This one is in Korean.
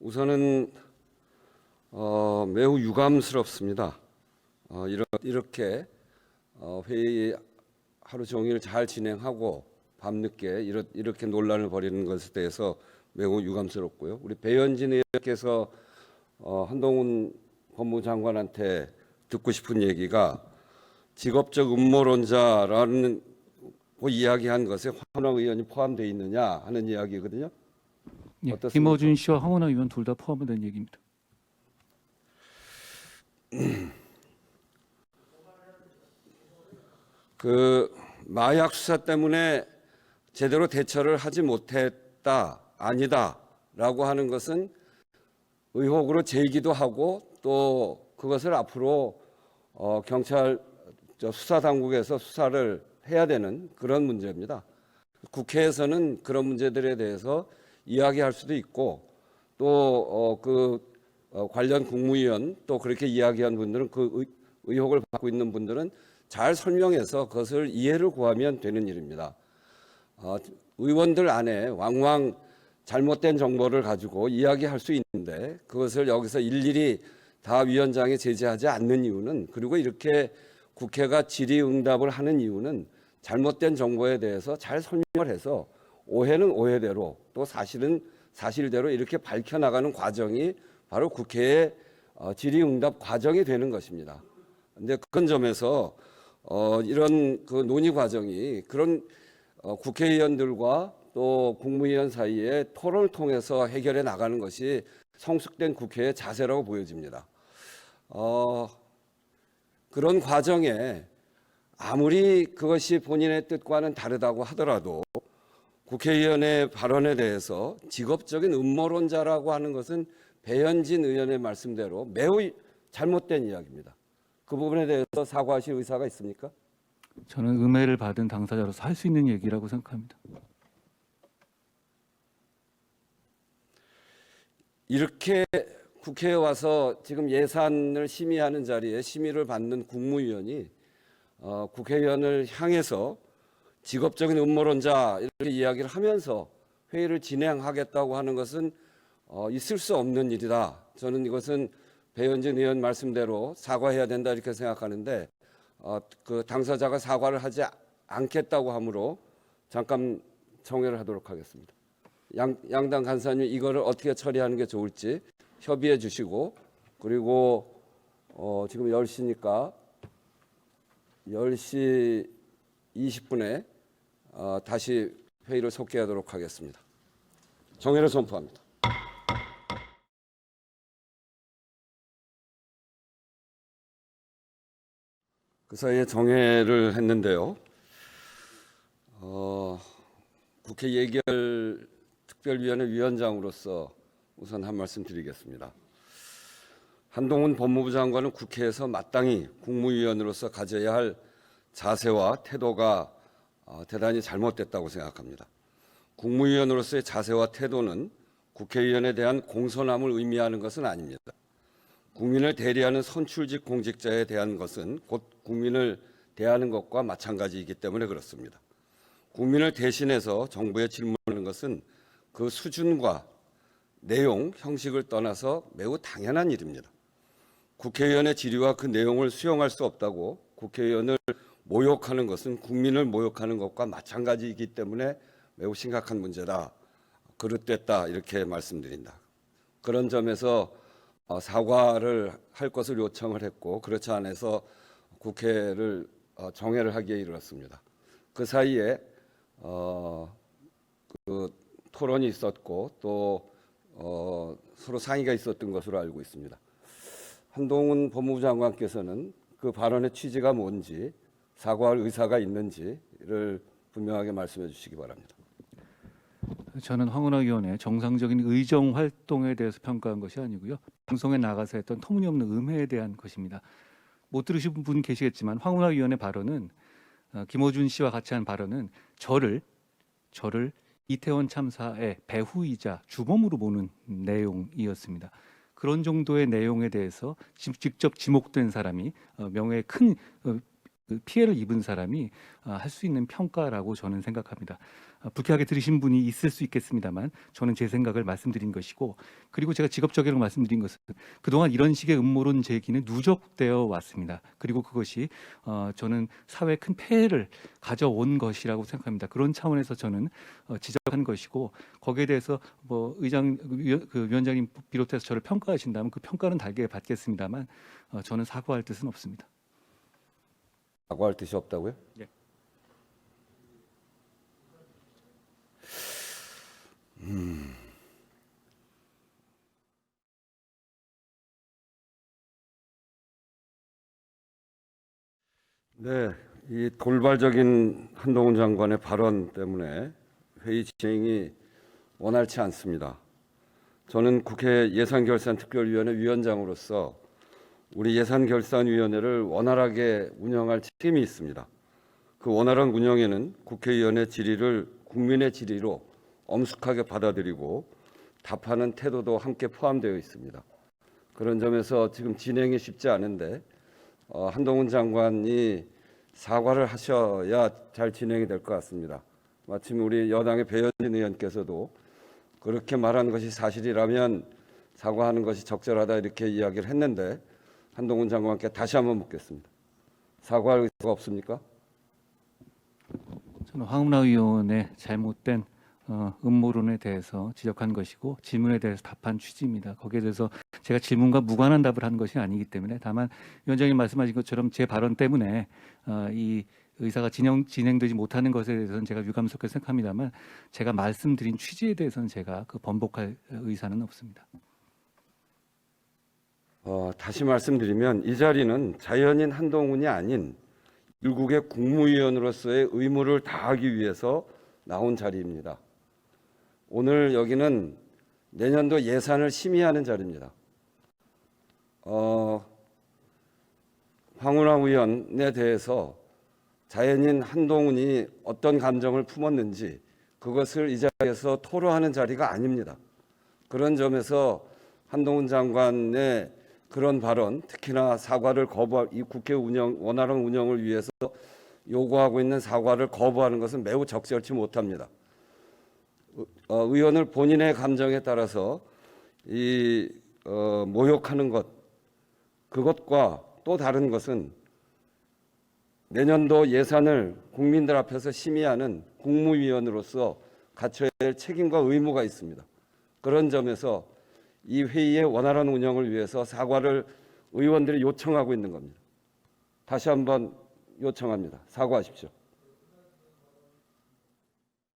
우선은 어, 매우 유감스럽습니다. 어, 이러, 이렇게 어, 회의 하루 종일 잘 진행하고 밤늦게 이렇, 이렇게 논란을 벌이는 것에 대해서 매우 유감스럽고요. 우리 배현진 의원께서 어, 한동훈 법무부 장관한테 듣고 싶은 얘기가 직업적 음모론자라는 고 이야기한 것에 황운하 의원이 포함되어 있느냐 하는 이야기거든요. 예, 어떻습니까? 김어준 씨와 황운하 의원 둘 다 포함된 얘기입니다. 그 마약 수사 때문에 제대로 대처를 하지 못했다 아니다라고 하는 것은 의혹으로 제기도 하고 또 그것을 앞으로 어, 경찰 저 수사 당국에서 수사를 해야 되는 그런 문제입니다. 국회에서는 그런 문제들에 대해서 이야기할 수도 있고 또그 어, 관련 국무위원 또 그렇게 이야기한 분들은 그 의, 의혹을 받고 있는 분들은 잘 설명해서 그것을 이해를 구하면 되는 일입니다. 어, 의원들 안에 왕왕 잘못된 정보를 가지고 이야기할 수 있는데 그것을 여기서 일일이 다 위원장이 제재하지 않는 이유는 그리고 이렇게 국회가 질의응답을 하는 이유는 잘못된 정보에 대해서 잘 설명을 해서 오해는 오해대로 또 사실은 사실대로 이렇게 밝혀나가는 과정이 바로 국회의 어, 질의응답 과정이 되는 것입니다. 근데 그런 점에서 어, 이런 그 논의 과정이 그런 어, 국회의원들과 또 국무위원 사이에 토론을 통해서 해결해 나가는 것이 성숙된 국회의 자세라고 보여집니다. 어, 그런 과정에 아무리 그것이 본인의 뜻과는 다르다고 하더라도 국회의원의 발언에 대해서 직업적인 음모론자라고 하는 것은 배현진 의원의 말씀대로 매우 잘못된 이야기입니다. 그 부분에 대해서 사과하실 의사가 있습니까? 저는 음해를 받은 당사자로서 할 수 있는 얘기라고 생각합니다. 이렇게 국회에 와서 지금 예산을 심의하는 자리에 심의를 받는 국무위원이 어, 국회의원을 향해서 직업적인 음모론자 이렇게 이야기를 하면서 회의를 진행하겠다고 하는 것은 어, 있을 수 없는 일이다. 저는 이것은 배현진 의원 말씀대로 사과해야 된다 이렇게 생각하는데 어, 그 당사자가 사과를 하지 않겠다고 하므로 잠깐 정회를 하도록 하겠습니다. 양, 양당 간사님 이거를 어떻게 처리하는 게 좋을지 협의해 주시고 그리고 어, 지금 10시니까 10시 20분에 어, 다시 회의를 속개하도록 하겠습니다. 정회를 선포합니다. 그 사이에 정회를 했는데요. 어, 국회 예결 특별위원회 위원장으로서 우선 한 말씀 드리겠습니다. 한동훈 법무부 장관은 국회에서 마땅히 국무위원으로서 가져야 할 자세와 태도가 어, 대단히 잘못됐다고 생각합니다. 국무위원으로서의 자세와 태도는 국회의원에 대한 공손함을 의미하는 것은 아닙니다. 국민을 대리하는 선출직 공직자에 대한 것은 곧 국민을 대하는 것과 마찬가지이기 때문에 그렇습니다. 국민을 대신해서 정부에 질문하는 것은 그 수준과 내용, 형식을 떠나서 매우 당연한 일입니다. 국회의원의 질의와 그 내용을 수용할 수 없다고 국회의원을 모욕하는 것은 국민을 모욕하는 것과 마찬가지이기 때문에 매우 심각한 문제다. 그릇됐다. 이렇게 말씀드린다. 그런 점에서 어, 사과를 할 것을 요청을 했고 그렇지 않아서 국회를 어, 정회를 하기에 이르렀습니다. 그 사이에 어, 그 토론이 있었고 또 어, 서로 상의가 있었던 것으로 알고 있습니다. 한동훈 법무부 장관께서는 그 발언의 취지가 뭔지 사과할 의사가 있는지를 분명하게 말씀해 주시기 바랍니다. 저는 황운하 의원의 정상적인 의정 활동에 대해서 평가한 것이 아니고요. 방송에 나가서 했던 터무니없는 음해에 대한 것입니다. 못 들으신 분 계시겠지만 황운하 의원의 발언은 어, 김어준 씨와 같이 한 발언은 저를 저를 이태원 참사의 배후이자 주범으로 보는 내용이었습니다. 그런 정도의 내용에 대해서 지- 직접 지목된 사람이 어, 명예에 큰 어, 그 피해를 입은 사람이 아, 할수 있는 평가라고 저는 생각합니다. 아, 불쾌하게 들으신 분이 있을 수 있겠습니다만 저는 제 생각을 말씀드린 것이고 그리고 제가 직업적으로 말씀드린 것은 그동안 이런 식의 음모론 제기는 누적되어 왔습니다. 그리고 그것이 어, 저는 사회에 큰 폐해를 가져온 것이라고 생각합니다. 그런 차원에서 저는 어, 지적한 것이고 거기에 대해서 뭐 의장 그 위원장님 비롯해서 저를 평가하신다면 그 평가는 달게 받겠습니다만 어, 저는 사과할 뜻은 없습니다. 사과할 뜻이 없다고요? 예. 네, 이 돌발적인 한동훈 장관의 발언 때문에 회의 진행이 원활치 않습니다. 저는 국회 예산결산특별위원회 위원장으로서 우리 예산결산위원회를 원활하게 운영할 책임이 있습니다. 그 원활한 운영에는 국회의원의 질의를 국민의 질의로 엄숙하게 받아들이고 답하는 태도도 함께 포함되어 있습니다. 그런 점에서 지금 진행이 쉽지 않은데 어, 한동훈 장관이 사과를 하셔야 잘 진행이 될 것 같습니다. 마침 우리 여당의 배현진 의원께서도 그렇게 말하는 것이 사실이라면 사과하는 것이 적절하다 이렇게 이야기를 했는데 한동훈 장관께 다시 한번 묻겠습니다. 사과할 의사가 없습니까? 저는 황운하 의원의 잘못된 어, 음모론에 대해서 지적한 것이고 질문에 대해서 답한 취지입니다. 거기에 대해서 제가 질문과 무관한 답을 한 것이 아니기 때문에 다만 위원장님 말씀하신 것처럼 제 발언 때문에 어, 이 의사가 진행, 진행되지 못하는 것에 대해서는 제가 유감스럽게 생각합니다만 제가 말씀드린 취지에 대해서는 제가 그 번복할 의사는 없습니다. 어, 다시 말씀드리면 이 자리는 자연인 한동훈이 아닌 일국의 국무위원으로서의 의무를 다하기 위해서 나온 자리입니다. 오늘 여기는 내년도 예산을 심의하는 자리입니다. 어, 황운하 의원에 대해서 자연인 한동훈이 어떤 감정을 품었는지 그것을 이 자리에서 토로하는 자리가 아닙니다. 그런 점에서 한동훈 장관의 그런 발언, 특히나 사과를 거부할 이 국회 운영 원활한 운영을 위해서 요구하고 있는 사과를 거부하는 것은 매우 적절치 못합니다. 어, 의원을 본인의 감정에 따라서 이 어, 모욕하는 것 그것과 또 다른 것은 내년도 예산을 국민들 앞에서 심의하는 국무위원으로서 갖춰야 할 책임과 의무가 있습니다. 그런 점에서 이 회의의 원활한 운영을 위해서 사과를 의원들이 요청하고 있는 겁니다. 다시 한번 요청합니다. 사과하십시오.